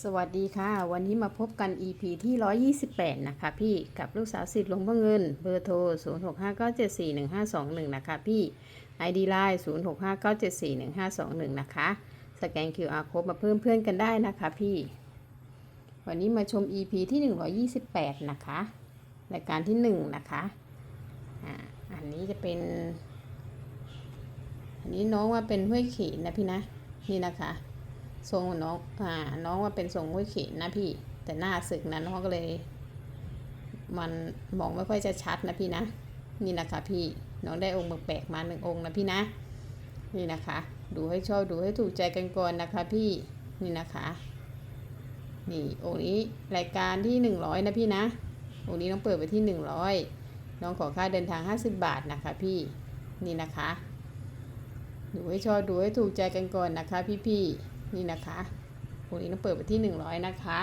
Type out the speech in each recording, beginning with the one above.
สวัสดีค่ะ วันนี้มาพบกัน EP ที่ 128 นะคะพี่กับลูกสาวสิทธิ์ลงพ่อเงิน เบอร์โทร 0659741521 นะคะพี่ ID Line 0659741521 นะคะ สแกน QR Code มาเพิ่มเพื่อนกันได้นะคะพี่ วันนี้มาชม EP ที่ 128 นะคะรายการที่ 1 นะคะอ่าอันนี้จะเป็น อันนี้น้องว่าเป็นห้วยเขนนะพี่นะ นี่นะคะ ทรงน้องอ่าน้องว่าเป็นทรงห้วยเขนนะพี่ แต่หน้าศึกนะน้องก็เลย มันมองไม่ค่อยจะชัดนะพี่นะ นี่นะคะพี่น้องได้องค์แปลกมาหนึ่งองค์นะพี่นะ นี่นะคะ ดูให้ชอบดูให้ถูกใจกันก่อนนะคะพี่นี่นะคะนี่องค์นี้รายการที่หนึ่งร้อยนะพี่นะองค์นี้น้องเปิดไปที่หนึ่งร้อยน้องขอค่าเดินทางห้าสิบบาทนะคะพี่นี่นะคะ ดูให้ชอบดูให้ถูกใจกันก่อนนะคะพี่ๆ นี่นะคะวันนี้ต้องเปิดไปที่ 100 นะคะ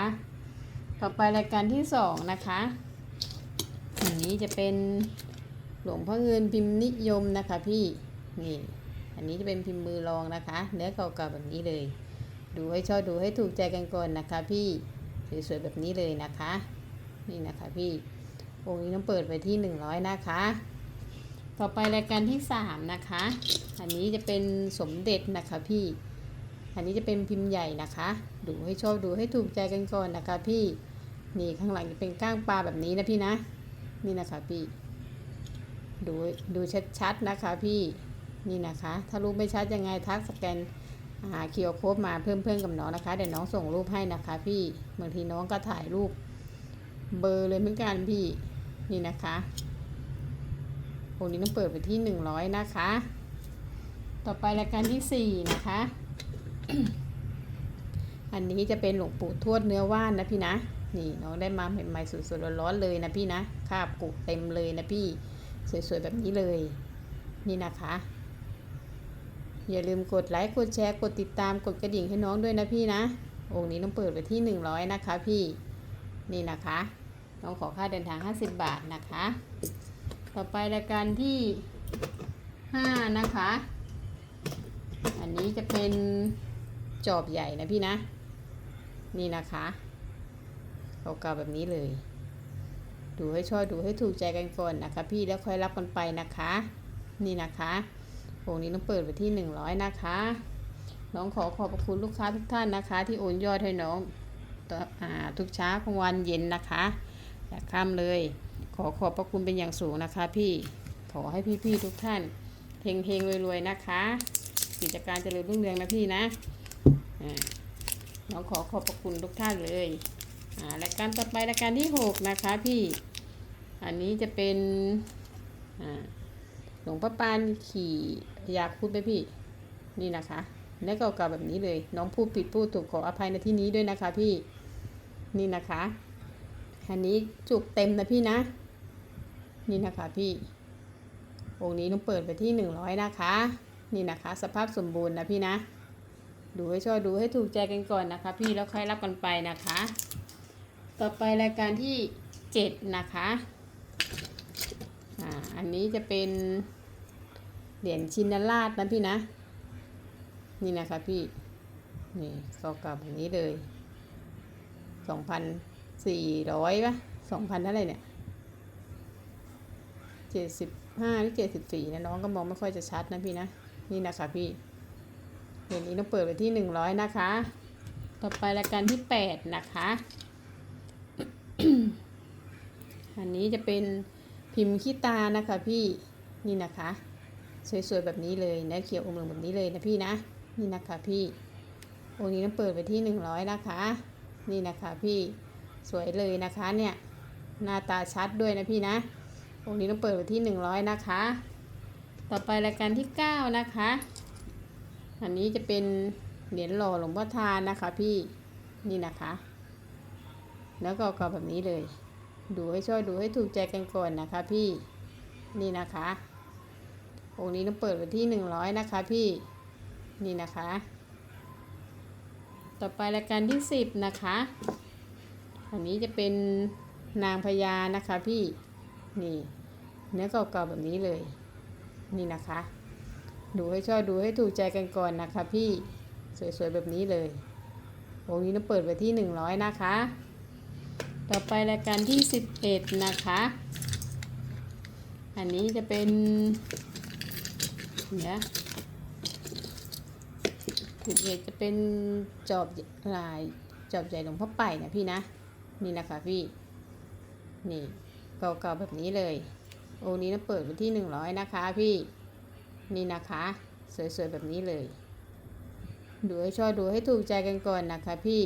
ต่อไปรายการที่ 2 นะคะอันนี้จะเป็นหลวงพ่อเงินพิมพ์นิยมนะคะพี่นี่อันนี้จะเป็นพิมพ์มือรองนะคะ เนื้อเก่าๆแบบนี้เลย ดูให้ชอบดูให้ถูกใจกันก่อนนะคะ พี่สวยๆแบบนี้เลยนะคะ นี่นะคะพี่องค์นี้ต้องเปิดไปที่ 100 นะคะ ต่อไปรายการที่ 3 นะคะ อันนี้จะเป็นสมเด็จนะคะพี่ อันนี้จะเป็นพิมพ์ใหญ่นะคะ ดูให้ชอบดูให้ถูกใจกันก่อนนะคะ พี่นี่ข้างหลังจะเป็นก้างปลาแบบนี้นะพี่นะ นี่นะคะพี่ดูดูชัดๆนะคะพี่นี่นะคะ ถ้ารูปไม่ชัดยังไงทักสแกนหาคิวโค้ดมาเพิ่มเพื่อนกับน้องนะคะ เดี๋ยวน้องส่งรูปให้นะคะ พี่บางทีน้องก็ถ่ายรูป เบอร์เลยเหมือนกันพี่นี่นะคะวงนี้ต้องเปิดไปที่หนึ่งร้อยนะคะ ต่อไปรายการที่สี่นะคะ อันนี้จะเป็นหลวงปู่ทวดเนื้อว่านนะพี่นะ นี่น้องได้มาใหม่ๆสดๆร้อนๆเลยนะพี่นะคาบกุเต็มเลยนะพี่ สวยๆแบบนี้เลย นี่นะคะ อย่าลืมกดไลค์กดแชร์กดติดตามกดกระดิ่งให้น้องด้วยนะพี่นะองค์นี้ต้องเปิดไปที่ 100 นะคะพี่ นี่นะคะน้องขอค่าเดินทาง 50 บาทนะคะ ต่อไปรายการที่ 5 นะคะ อันนี้จะเป็น จอบใหญ่นะพี่นะ นี่นะคะเก่าๆแบบนี้เลย ดูให้ชอบดูให้ถูกใจกันก่อนนะคะ พี่แล้วค่อยรับกันไปนะคะ นี่นะคะวงนี้ต้องเปิดไปที่ 100 นะคะ น้องขอขอบพระคุณลูกค้าทุกท่านนะคะ ที่โอนยอดให้น้องต่อทุกเช้ากลางวันเย็นนะคะอย่าข้ามเลย ขอขอบพระคุณเป็นอย่างสูงนะคะ พี่ขอให้พี่ๆทุกท่านเฮงๆรวยๆนะคะ กิจการเจริญรุ่งเรืองนะพี่นะ น้องขอขอบพระคุณทุกท่านเลยรายการต่อไปรายการที่หกนะคะพี่ อันนี้จะเป็นหลวงพ่อปานขี่อยากพูดไหมพี่ นี่นะคะเนื้อเก่าๆแบบนี้เลย น้องพูดผิดพูดถูกขออภัยในที่นี้ด้วยนะคะพี่ นี่นะคะ อันนี้จุกเต็มนะพี่นะ นี่นะคะพี่องค์นี้ต้องเปิดไปที่หนึ่งร้อยนะคะ นี่นะคะ สภาพสมบูรณ์นะพี่นะ ดูให้ชอบดูให้ถูกใจกันก่อนนะคะ พี่แล้วค่อยรับกันไปนะคะ ต่อไปรายการที่เจ็ดนะคะอ่าอันนี้จะเป็นเหรียญชินราชนะพี่นะ นี่นะคะพี่นี่เก่าๆแบบนี้เลยสองพันสี่ร้อยปะสองพันเท่าไรเนี่ยเจ็ดสิบห้าหรือเจ็ดสิบสี่นะน้องก็มองไม่ค่อยจะชัดนะพี่นะ นี่นะคะพี่ เดี๋ยวนี้ต้องเปิดไปที่หนึ่งร้อยนะคะ ต่อไปรายการที่แปดนะคะ อันนี้จะเป็นพิมพ์ขี้ตานะคะพี่นี่นะคะ สวยๆแบบนี้เลยนื้อเขียวอมเหลืองแบบนี้เลยนะพี่นะ นี่นะคะพี่องค์นี้ต้องเปิดไปที่หนึ่งร้อยนะคะ นี่นะคะพี่สวยเลยนะคะเนี่ยหน้าตาชัดด้วยนะพี่นะองค์นี้ต้องเปิดไปที่หนึ่งร้อยนะคะ ต่อไปรายการที่เก้านะคะ อันนี้จะเป็นเหรียญหล่อหลวงพ่อทานนะคะ พี่นี่นะคะ แล้วก็ก่าๆแบบนี้เลย ดูให้ช่วยดูให้ถูกใจกันก่อนนะคะ พี่นี่นะคะองค์นี้ต้องเปิดไว้ที่หนึ่งร้อยนะคะ พี่นี่นะคะ ต่อไปรายการที่สิบนะคะอันนี้จะเป็นนางพญานะคะ พี่นี่เนื้อเก่าๆแบบนี้เลย นี่นะคะ ดูให้ชอบดูให้ถูกใจกันก่อนนะคะ พี่สวยๆแบบนี้เลยองนี้ต้องเปิดไปที่หนึ่งร้อยนะคะ ต่อไปรายการที่สิบเอ็ดนะคะ อันนี้จะเป็นเดี๋ยวสิบเอ็ดจะเป็นจอบลายจอบใหญ่หลวงพ่อไปนะพี่นะ นี่นะคะพี่ นี่เก่าๆแบบนี้เลย องค์นี้ต้องเปิดไปที่หนึ่งร้อยนะคะพี่ นี่นะคะ สวยๆแบบนี้เลย ดูให้ชอบดูให้ถูกใจกันก่อนนะคะ พี่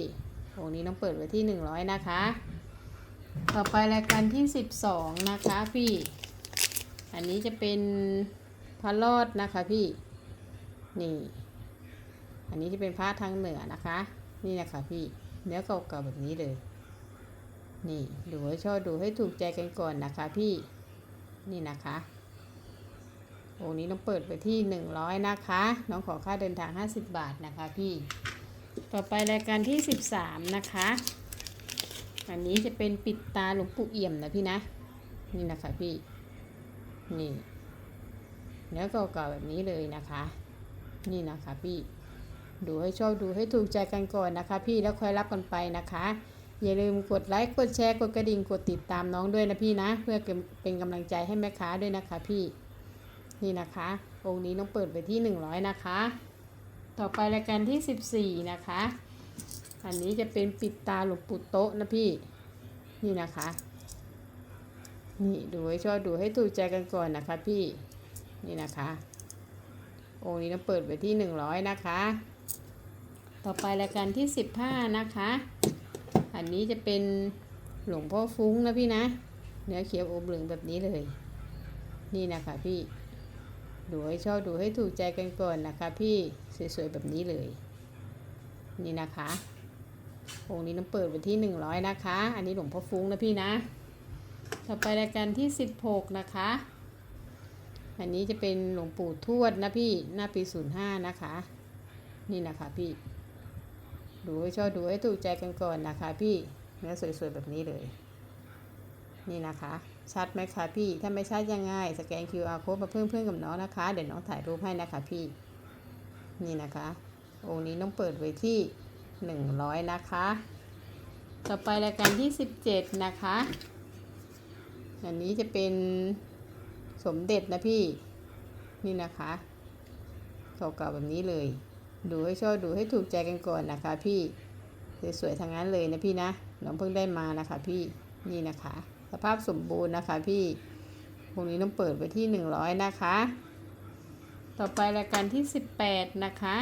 องนี้ต้องเปิดไว้ที่หนึ่งร้อยนะคะ ต่อไปรายการที่สิบสองนะคะพี่ อันนี้จะเป็นพระรอดนะคะพี่ นี่ อันนี้จะเป็นพระทางเหนือนะคะ นี่นะคะพี่เนื้อเก่าๆแบบนี้เลย นี่ดูให้ชอบดูให้ถูกใจกันก่อนนะคะพี่ นี่นะคะ โองค์นี้ต้องเปิดไปที่ 100 นะคะ น้องขอค่าเดินทาง 50 บาทนะคะพี่ ต่อไปรายการที่ 13 นะคะ อันนี้จะเป็นปิดตาหลวงปู่เอี่ยมนะพี่นะ นี่นะคะพี่ นี่ เนื้อเก่าๆแบบนี้เลยนะคะ นี่นะคะพี่ ดูให้ชอบดูให้ถูกใจกันก่อนนะคะ พี่แล้วค่อยรับกันไปนะคะอย่าลืมกดไลค์ กดแชร์ กดกระดิ่ง กดติดตามน้องด้วยนะพี่นะ เพื่อเป็นกำลังใจให้แม่ค้าด้วยนะคะพี่ นี่นะคะ องค์นี้ต้องเปิดไปที่ 100 นะคะ ต่อไปรายการที่ 14 นะคะ อันนี้จะเป็นปิดตาหลวงปู่โต๊ะนะพี่ นี่นะคะ นี่ดูให้ชอบดูให้ถูกใจกันก่อนนะคะพี่ นี่นะคะ องค์นี้ต้องเปิดไปที่ 100 นะคะ ต่อไปรายการที่ 15 นะคะ อันนี้จะเป็นหลวงพ่อฟุ้งนะพี่นะ เนื้อเขียวอบเหลืองแบบนี้เลย นี่นะคะพี่ ดูให้ชอบดูให้ถูกใจกันก่อนนะคะ พี่สวยๆแบบนี้เลย นี่นะคะองค์นี้ต้องเปิดไปที่หนึ่งร้อยนะคะ อันนี้หลวงพ่อฟุ้งนะพี่นะ ต่อไปรายการที่สิบหกนะคะ อันนี้จะเป็นหลวงปู่ทวดนะพี่หน้าปีศูนย์ห้านะคะ นี่นะคะพี่ ดูให้ชอบดูให้ถูกใจกันก่อนนะคะ พี่เนื้อสวยๆแบบนี้เลย นี่นะคะ ชัดไหมคะพี่ ถ้าไม่ชัดยังไง สแกน QR code มาเพิ่มเพื่อนกับน้องนะคะ เดี๋ยวน้องถ่ายรูปให้นะคะพี่ นี่นะคะ องค์นี้ต้องเปิดไว้ที่ 100 นะคะ ต่อไปรายการที่ 17 นะคะ อันนี้จะเป็นสมเด็จนะพี่ นี่นะคะเก่าๆแบบนี้เลย ดูให้ชอบดูให้ถูกใจกันก่อนนะคะพี่ สวยๆทางนั้นเลยนะพี่นะ น้องเพิ่งได้มานะคะพี่ นี่นะคะ สภาพสมบูรณ์นะคะพี่วงนี้ต้องเปิดไปที่ 100 นะคะ ต่อไปรายการที่ 18 นะคะ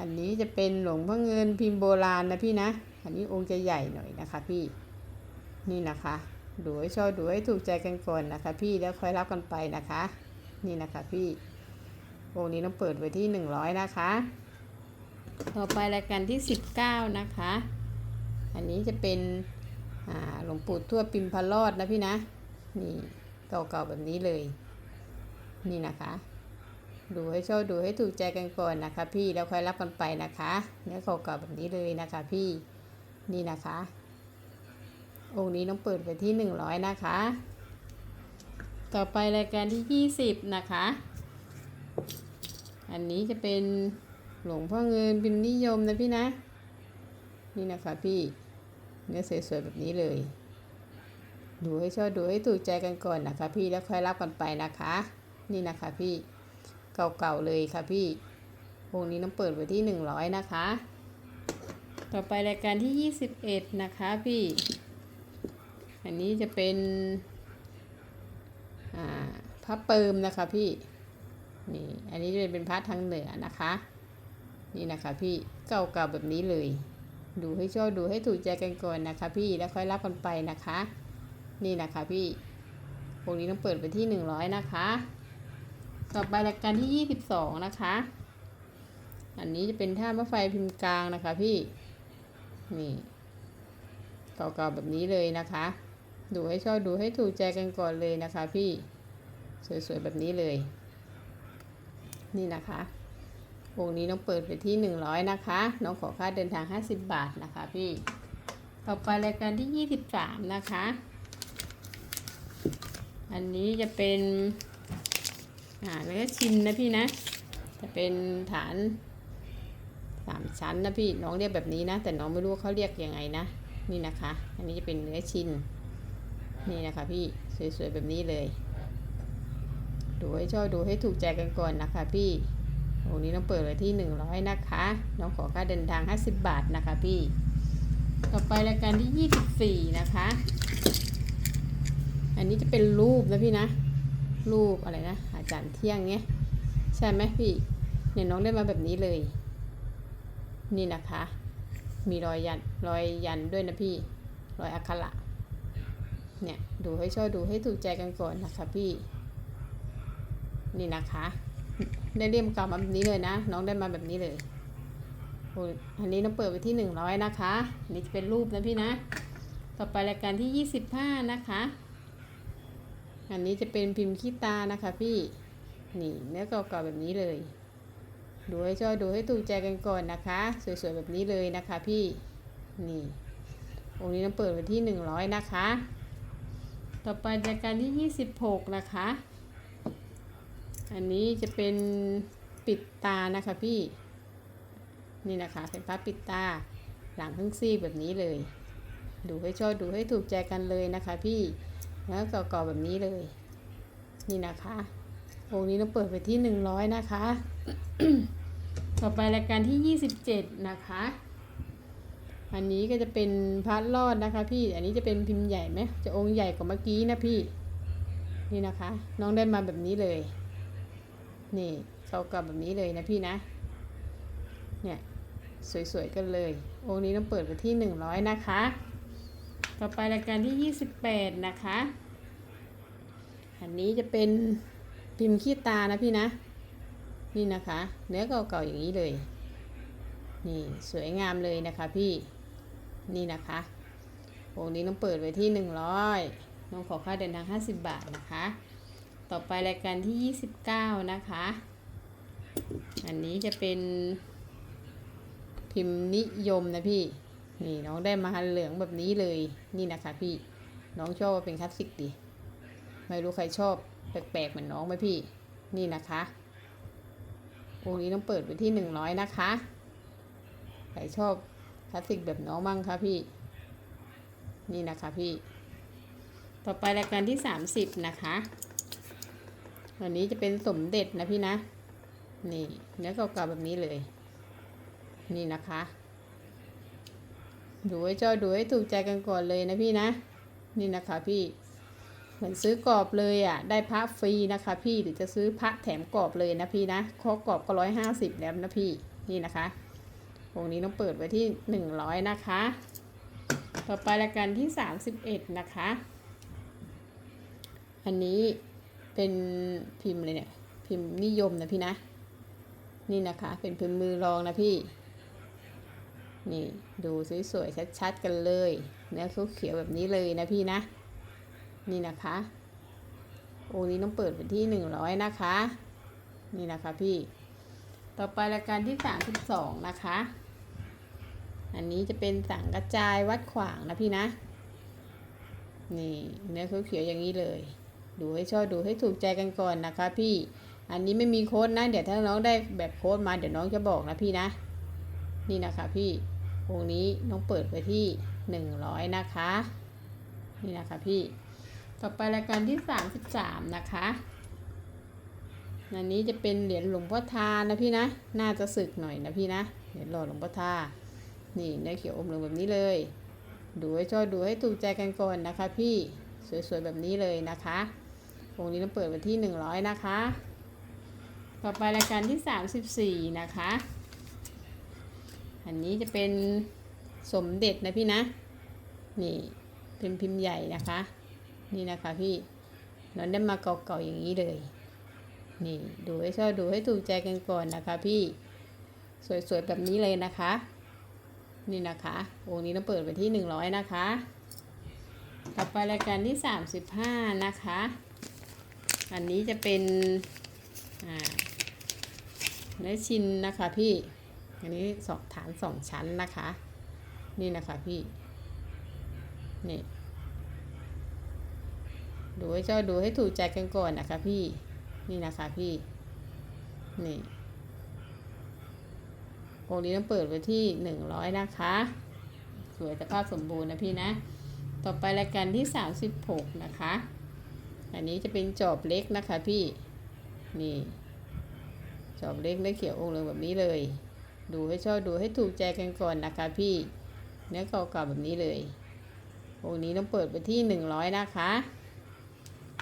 อันนี้จะเป็นหลวงพ่อเงินพิมพ์โบราณนะพี่นะ อันนี้องค์จะใหญ่หน่อยนะคะพี่ นี่นะคะ ดูให้ชอบดูให้ถูกใจกันก่อนนะคะ พี่แล้วค่อยรับกันไปนะคะ นี่นะคะพี่ องค์นี้ต้องเปิดไว้ที่ 100 นะคะ ต่อไปรายการที่ 19 นะคะ อันนี้จะเป็น หลวงปู่ทวดปิมพลอดนะพี่นะ นี่เก่าๆแบบนี้เลย นี่นะคะ ดูให้ชอบดูให้ถูกใจกันก่อนนะคะ พี่แล้วค่อยรับกันไปนะคะเนื้อเก่าๆแบบนี้เลยนะคะ พี่นี่นะคะ องค์นี้ต้องเปิดไปที่หนึ่งร้อยนะคะ ต่อไปรายการที่ยี่สิบนะคะ อันนี้จะเป็นหลวงพ่อเงินเป็นนิยมนะพี่นะ นี่นะคะพี่ เนื้อสวยๆแบบนี้เลย ดูให้ชอบดูให้ถูกใจกันก่อนนะคะ พี่แล้วค่อยรับกันไปนะคะ นี่นะคะพี่เก่าๆเลยค่ะพี่วงนี้ต้องเปิดไว้ที่หนึ่งร้อยนะคะ ต่อไปรายการที่ยี่สิบเอ็ดนะคะพี่ อันนี้จะเป็นพระเปิมนะคะพี่นี่อันนี้จะเป็นพระทางเหนือนะคะ นี่นะคะพี่เก่าๆแบบนี้เลย ดูให้ชอบดูให้ถูกใจกันก่อนนะคะ พี่แล้วค่อยรับกันไปนะคะ นี่นะคะพี่วงนี้ต้องเปิดไปที่หนึ่งร้อยนะคะ ต่อไปรายการที่ยี่สิบสองนะคะ อันนี้จะเป็นท่ามะไฟพิมพ์กลางนะคะพี่ นี่เก่าๆแบบนี้เลยนะคะ ดูให้ชอบดูให้ถูกใจกันก่อนเลยนะคะ พี่ สวยๆแบบนี้เลย นี่นะคะ วงนี้ต้องเปิดไปที่หนึ่งร้อยนะคะ น้องขอค่าเดินทางห้าสิบบาทนะคะพี่ ต่อไปรายการที่ยี่สิบสามนะคะ อันนี้จะเป็นอ่าเนื้อชินนะพี่นะ จะเป็นฐานฐามชั้นนะพี่ น้องเรียกแบบนี้นะ แต่น้องไม่รู้เขาเรียกยังไงนะ นี่นะคะ อันนี้จะเป็นเนื้อชิน นี่นะคะพี่ สวยๆแบบนี้เลย ดูให้ชอบดูให้ถูกใจกันก่อนนะคะพี่ โอ้นี้น้องเปิดไว้ที่หนึ่งร้อยนะคะ น้องขอค่าเดินทางห้าสิบบาทนะคะพี่ ต่อไปรายการที่ยี่สิบสี่นะคะ อันนี้จะเป็นรูปนะพี่นะ รูปอะไรนะ อาจารย์เที่ยงเงี้ย ใช่ไหมพี่ เนี่ยน้องได้มาแบบนี้เลย นี่นะคะ มีรอยยัน รอยยันด้วยนะพี่ รอยอักขระเนี่ย ดูให้ชอบดูให้ถูกใจกันก่อนนะคะพี่ นี่นะคะ ได้เรียมเก่ามาแบบนี้เลยนะ น้องได้มาแบบนี้เลยโอ้อันนี้น้องเปิดไปที่หนึ่งร้อยนะคะ นี่จะเป็นรูปนะพี่นะ ต่อไปรายการที่ยี่สิบห้านะคะ อันนี้จะเป็นพิมพ์ขี้ตานะคะพี่ นี่เนื้อเก่าๆแบบนี้เลย ดูให้ชอบดูให้ถูกใจกันก่อนนะคะ สวยๆแบบนี้เลยนะคะพี่ นี่องค์นี้น้ำเปิดไว้ที่หนึ่งร้อยนะคะ ต่อไปรายการที่ยี่สิบหกนะคะ อันนี้จะเป็นปิดตานะคะพี่ นี่นะคะเป็นผ้าปิดตา หลังทั้งซี่แบบนี้เลย ดูให้ชอบดูให้ถูกใจกันเลยนะคะพี่แล้วเก่าๆแบบนี้เลย นี่นะคะองค์นี้ต้องเปิดไปที่หนึ่งร้อยนะคะ ต่อไปรายการที่ยี่สิบเจ็ดนะคะ อันนี้ก็จะเป็นพัดลอดนะคะพี่ อันนี้จะเป็นพิมพ์ใหญ่ไหมจะองค์ใหญ่กว่าเมื่อกี้นะพี่ นี่นะคะ น้องได้มาแบบนี้เลย นี่เก่าๆแบบนี้เลยนะพี่นะ เนี่ย สวยๆกันเลย องค์นี้ต้องเปิดไปที่หนึ่งร้อยนะคะ ต่อไปรายการที่ 28 นะคะ อันนี้จะเป็นพิมพ์ขี้ตานะพี่นะ นี่นะคะ เนื้อเก่าๆอย่างนี้เลย นี่สวยงามเลยนะคะพี่ นี่นะคะองค์นี้ต้องเปิดไว้ที่ 100น้องขอค่าเดินทาง 50 บาทนะคะ ต่อไปรายการที่ 29 นะคะ อันนี้จะเป็นพิมพ์นิยมนะพี่ นี่น้องได้มาเหลืองแบบนี้เลย นี่นะคะพี่ น้องชอบว่าเป็นคลาสสิกดี ไม่รู้ใครชอบแปลกๆเหมือนน้องไหมพี่ นี่นะคะองค์นี้ต้องเปิดไปที่หนึ่งร้อยนะคะ ใครชอบคลาสสิกแบบน้องบ้างคะพี่ นี่นะคะพี่ ต่อไปรายการที่สามสิบนะคะ วันนี้จะเป็นสมเด็จนะพี่นะ นี่เนื้อเก่าๆแบบนี้เลย นี่นะคะ ดูให้เจ้าดูให้ถูกใจกันก่อนเลยนะพี่นะ นี่นะคะพี่เหมือนซื้อกรอบเลยอะ ได้พระฟรีนะคะพี่หรือจะซื้อพระแถมกรอบเลยนะพี่นะข้อกรอบก็ร้อยห้าสิบแล้วนะพี่ นี่นะคะวงนี้ต้องเปิดไว้ที่หนึ่งร้อยนะคะ ต่อไปรายการที่สามสิบเอ็ดนะคะ อันนี้ เป็นพิมพ์เลยเนี่ย พิมพ์นิยมนะพี่นะ นี่นะคะ เป็นพิมพ์มือรองนะพี่ นี่ดูสวยๆชัดๆกันเลย เนื้อเขียวๆแบบนี้เลยนะพี่นะ นี่นะคะองค์นี้ต้องเปิดไปที่หนึ่งร้อยนะคะ นี่นะคะพี่ ต่อไปรายการที่สามสิบสองนะคะ อันนี้จะเป็นสังกระจายวัดขวางนะพี่นะ นี่เนื้อเขียวๆอย่างนี้เลย ดูให้ชอบดูให้ถูกใจกันก่อนนะคะ พี่ อันนี้ไม่มีโค้ดนะ เดี๋ยวถ้าน้องได้แบบโค้ดมาเดี๋ยวน้องจะบอกนะพี่นะ นี่นะคะพี่องค์นี้น้องเปิดไปที่หนึ่งร้อยนะคะ นี่นะคะพี่ ต่อไปรายการที่สามสิบสามนะคะอันนี้จะเป็นเหรียญหลวงพ่อทานะพี่นะ น่าจะสึกหน่อยนะพี่นะ เหรียญหล่อหลวงพ่อทา นี่เนื้อเขียวอมเหลืองแบบนี้เลย ดูให้ชอบดูให้ถูกใจกันก่อนนะคะพี่ สวยๆแบบนี้เลยนะคะองนี้ต้องเปิดไปที่หนึ่งร้อยนะคะ ต่อไปรายการที่สามสิบสี่นะคะ อันนี้จะเป็นสมเด็จนะพี่นะ นี่เป็นพิมพ์ใหญ่นะคะ นี่นะคะพี่น้องได้มาเก่าๆอย่างนี้เลย นี่ดูให้ชอบดูให้ถูกใจกันก่อนนะคะพี่สวยๆแบบนี้เลยนะคะ นี่นะคะวงนี้ต้องเปิดไปที่หนึ่งร้อยนะคะ ต่อไปรายการที่สามสิบห้านะคะ อันนี้จะเป็นอ่าเนื้อชินนะคะพี่ อันนี้สองฐานสองชั้นนะคะ นี่นะคะพี่ นี่ดูให้เจ้าดูให้ถูกใจกันก่อนนะคะพี่ นี่นะคะพี่ นี่องค์นี้ต้องเปิดไว้ที่หนึ่งร้อยนะคะ สวยสภาพสมบูรณ์นะพี่นะ ต่อไปรายการที่สามสิบหกนะคะ อันนี้จะเป็นจอบเล็กนะคะพี่ นี่ จอบเล็กได้เขียวองค์เหลืองแบบนี้เลย ดูให้ชอบดูให้ถูกใจกันก่อนนะคะพี่ เนื้อเก่าๆแบบนี้เลย องค์นี้ต้องเปิดไปที่หนึ่งร้อยนะคะ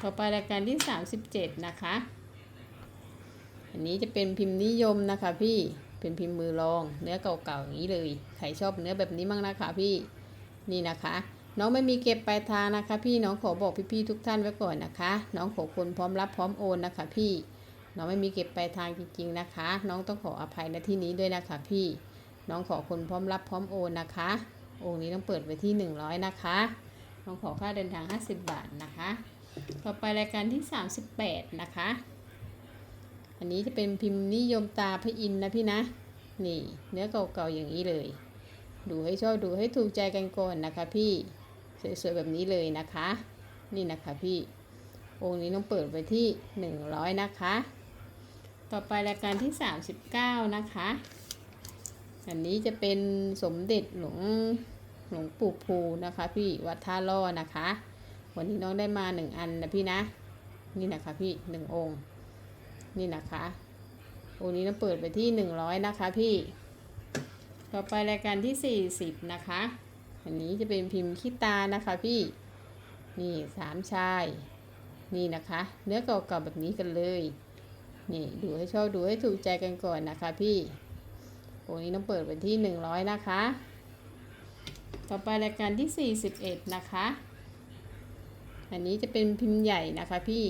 ต่อไปรายการที่สามสิบเจ็ดนะคะ อันนี้จะเป็นพิมพ์นิยมนะคะพี่ เป็นพิมพ์มือรอง เนื้อเก่าๆอย่างนี้เลย ใครชอบเนื้อแบบนี้มั่งนะคะพี่ นี่นะคะ น้องไม่มีเก็บปลายทางนะคะ พี่น้องขอบอกพี่ๆทุกท่านไว้ก่อนนะคะ น้องขอคนพร้อมรับพร้อมโอนนะคะ พี่ น้องไม่มีเก็บปลายทางจริง ๆนะคะ น้องต้องขออภัยในที่นี้ด้วยนะคะ พี่ น้องขอคนพร้อมรับพร้อมโอนนะคะ องค์นี้ต้องเปิดไว้ที่ 100 นะคะ น้องขอค่าเดินทาง 50 บาทนะคะ ต่อไปรายการที่ 38 นะคะ อันนี้จะเป็นพิมพ์นิยมตาพระอินทร์นะพี่นะ นี่เนื้อเก่าๆอย่างนี้เลย ดูให้ชอบดูให้ถูกใจกันก่อนนะคะพี่ สวยๆแบบนี้เลยนะคะ นี่นะคะพี่องค์นี้ต้องเปิดไว้ที่ 100 นะคะ ต่อไปรายการที่ 39 นะคะ อันนี้จะเป็นสมเด็จหลวงหลวงปู่ภูนะคะ พี่วัดท่าล่อนะคะ วันนี้น้องได้มาหนึ่งอันนะพี่นะ นี่นะคะพี่หนึ่งองค์ นี่นะคะองค์นี้ต้องเปิดไปที่หนึ่งร้อยนะคะพี่ ต่อไปรายการที่สี่สิบนะคะ อันนี้จะเป็นพิมพ์ขี้ตานะคะพี่นี่สามชาย นี่นะคะ เนื้อเก่าๆแบบนี้กันเลย นี่ดูให้ชอบดูให้ถูกใจกันก่อนนะคะพี่องนี้ต้องเปิดไปที่หนึ่งร้อยนะคะ ต่อไปรายการที่สี่สิบเอ็ดนะคะ อันนี้จะเป็นพิมพ์ใหญ่นะคะพี่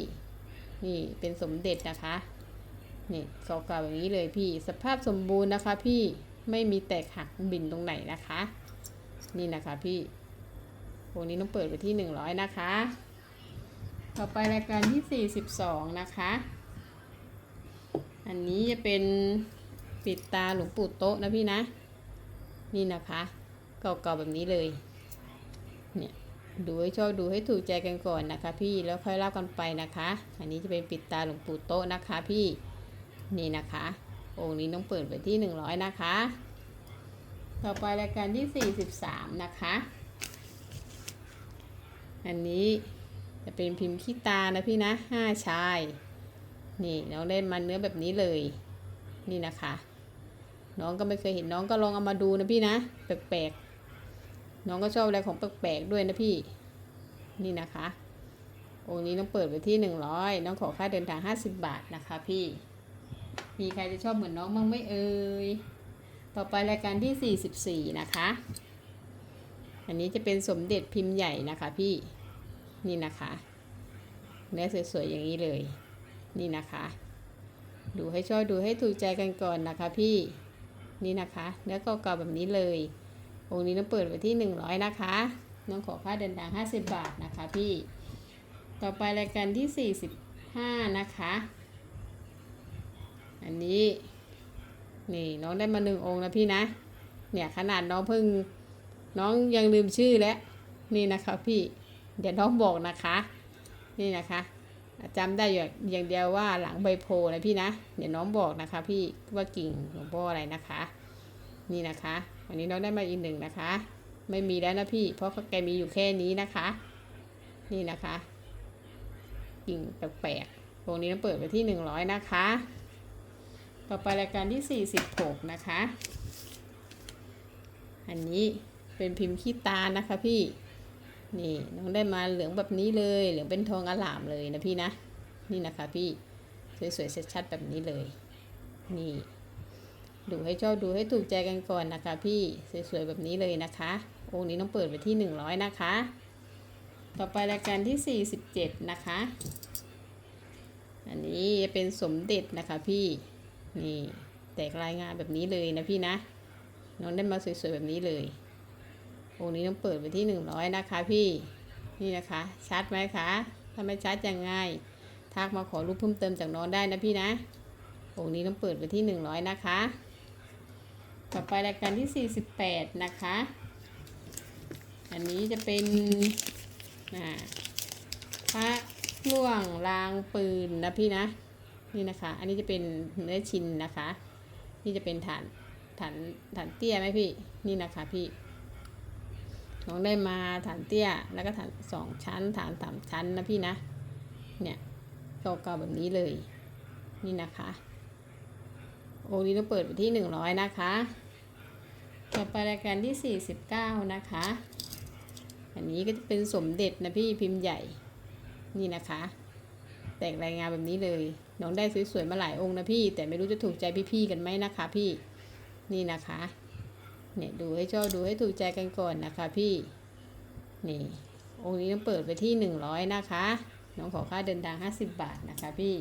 นี่เป็นสมเด็จนะคะ นี่เก่าๆแบบนี้เลยพี่ สภาพสมบูรณ์นะคะพี่ ไม่มีแตกหักบินตรงไหนนะคะ นี่นะคะพี่องนี้ต้องเปิดไปที่หนึ่งร้อยนะคะ ต่อไปรายการที่สี่สิบสองนะคะ อันนี้จะเป็นปิดตาหลวงปู่โต๊ะนะพี่นะ นี่นะคะเก่าๆแบบนี้เลย เนี่ยดูให้ชอบดูให้ถูกใจกันก่อนนะคะ พี่แล้วค่อยเล่ากันไปนะคะ อันนี้จะเป็นปิดตาหลวงปู่โต๊ะนะคะ พี่นี่นะคะองค์นี้ต้องเปิดไปที่ 100 นะคะ ต่อไปรายการที่ 43 นะคะ อันนี้จะเป็นพิมพ์ขี้ตานะพี่นะห้าชาย นี่น้องได้มาเนื้อแบบนี้เลย นี่นะคะ น้องก็ไม่เคยเห็นน้องก็ลองเอามาดูนะพี่นะ แปลกๆ น้องก็ชอบอะไรของแปลกๆด้วยนะพี่ นี่นะคะองค์นี้ต้องเปิดไปที่หนึ่งร้อยน้องขอค่าเดินทางห้าสิบบาทนะคะพี่ มีใครจะชอบเหมือนน้องบ้างไหมเอ่ย ต่อไปรายการที่สี่สิบสี่นะคะ อันนี้จะเป็นสมเด็จพิมพ์ใหญ่นะคะพี่ นี่นะคะเนื้อสวยๆอย่างนี้เลย นี่นะคะ ดูให้ชอบดูให้ถูกใจกันก่อนนะคะพี่ นี่นะคะเนื้อเก่าๆแบบนี้เลย องค์นี้ต้องเปิดไว้ที่ 100 นะคะ น้องขอค่าเดินทาง 50 บาทนะคะพี่ ต่อไปรายการที่ 45 นะคะ อันนี้ นี่น้องได้มาหนึ่งองค์นะพี่นะ เนี่ยขนาดน้องเพิ่งน้องยังลืมชื่อแล้วนี่นะคะพี่เดี๋ยวน้องบอกนะคะ นี่นะคะจำได้อย่างอย่างเดียวว่าหลังใบโพนะพี่นะ เดี๋ยวน้องบอกนะคะพี่ว่ากิ่งหลวงพ่ออะไรนะคะ นี่นะคะวันนี้น้องได้มาอีกหนึ่งนะคะ ไม่มีแล้วนะพี่ เพราะแกมีอยู่แค่นี้นะคะ นี่นะคะ กิ่งแปลกๆวงนี้ต้องเปิดไปที่หนึ่งร้อยนะคะ ต่อไปรายการที่สี่สิบหกนะคะ อันนี้เป็นพิมพ์ขี้ตานะคะพี่นี่น้องได้มาเหลืองแบบนี้เลยเหลืองเป็นทองอลามเลยนะพี่นะนี่นะคะพี่สวยๆชัดๆแบบนี้เลย นี่ ดูให้ชอบดูให้ถูกใจกันก่อนนะคะ พี่สวยๆแบบนี้เลยนะคะองค์นี้ต้องเปิดไปที่ 100 นะคะ ต่อไปรายการที่ 47 นะคะ อันนี้เป็นสมเด็จนะคะพี่ นี่แตกรายงานแบบนี้เลยนะพี่นะ น้องได้มาสวยๆแบบนี้เลยองค์นี้ต้องเปิดไปที่100นะคะพี่นี่นะคะชัดไหมคะถ้าไม่ชัดยังไงทักมาขอรูปเพิ่มเติมจากน้องได้นะพี่นะองค์นี้ต้องเปิดไปที่100นะคะ ต่อไปรายการที่48นะคะ อันนี้จะเป็นพระล่วงรางปืนนะพี่นะ นี่นะคะ อันนี้จะเป็นเนื้อชิ้นนะคะ นี่จะเป็นฐานฐานฐานเตี้ยไหมพี่นี่นะคะพี่น้องได้มาฐานเตี้ยแล้วก็ฐานสองชั้น ฐานสามชั้นนะพี่นะ เนี่ยเก่าๆแบบนี้เลย นี่นะคะโองนี้ต้องเปิดไปที่หนึ่งร้อยนะคะ ต่อไปรายการที่สี่สิบเก้านะคะ อันนี้ก็จะเป็นสมเด็จนะพี่พิมพ์ใหญ่ นี่นะคะ แตกรายงานแบบนี้เลย น้องได้สวยๆมาหลายองค์นะพี่ แต่ไม่รู้จะถูกใจพี่ๆกันไหมนะคะ พี่นี่นะคะ เนี่ยดูให้ชอบดูให้ถูกใจกันก่อนนะคะ พี่นี่องค์นี้ต้องเปิดไปที่หนึ่งร้อยนะคะ น้องขอค่าเดินทางห้าสิบบาทนะคะพี่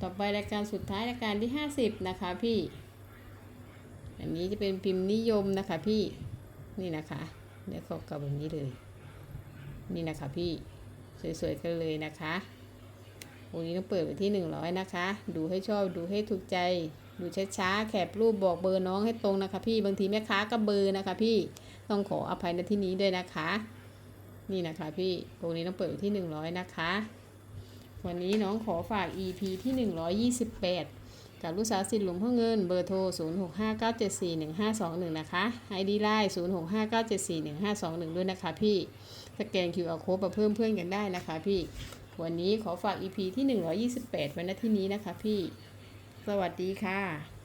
ต่อไปรายการสุดท้ายรายการที่ห้าสิบนะคะพี่ อันนี้จะเป็นพิมพ์นิยมนะคะพี่ นี่นะคะเดี๋ยวขอกับแบบนี้เลย นี่นะคะพี่ สวยๆกันเลยนะคะ วันนี้ต้องเปิดไปที่หนึ่งร้อยนะคะ ดูให้ชอบดูให้ถูกใจ ดูช้าๆแคปรูปบอกเบอร์น้องให้ตรงนะคะ พี่บางทีแม่ค้าก็เบอร์นะคะ พี่ต้องขออภัยในที่นี้ด้วยนะคะ นี่นะคะพี่วันนี้ต้องเปิดไปที่หนึ่งร้อยนะคะ วันนี้น้องขอฝาก EP ที่ 128กับลูกสาวสิทธิ์หลวงพ่อเงินเบอร์โทร 0659741521 นะคะ ID ไลน์0659741521 ด้วยนะคะพี่ สแกน QR code มาเพิ่มเพื่อนกันได้นะคะพี่ วันนี้ขอฝาก EP ที่ 128ไว้ณที่นี้นะคะพี่ สวัสดีค่ะ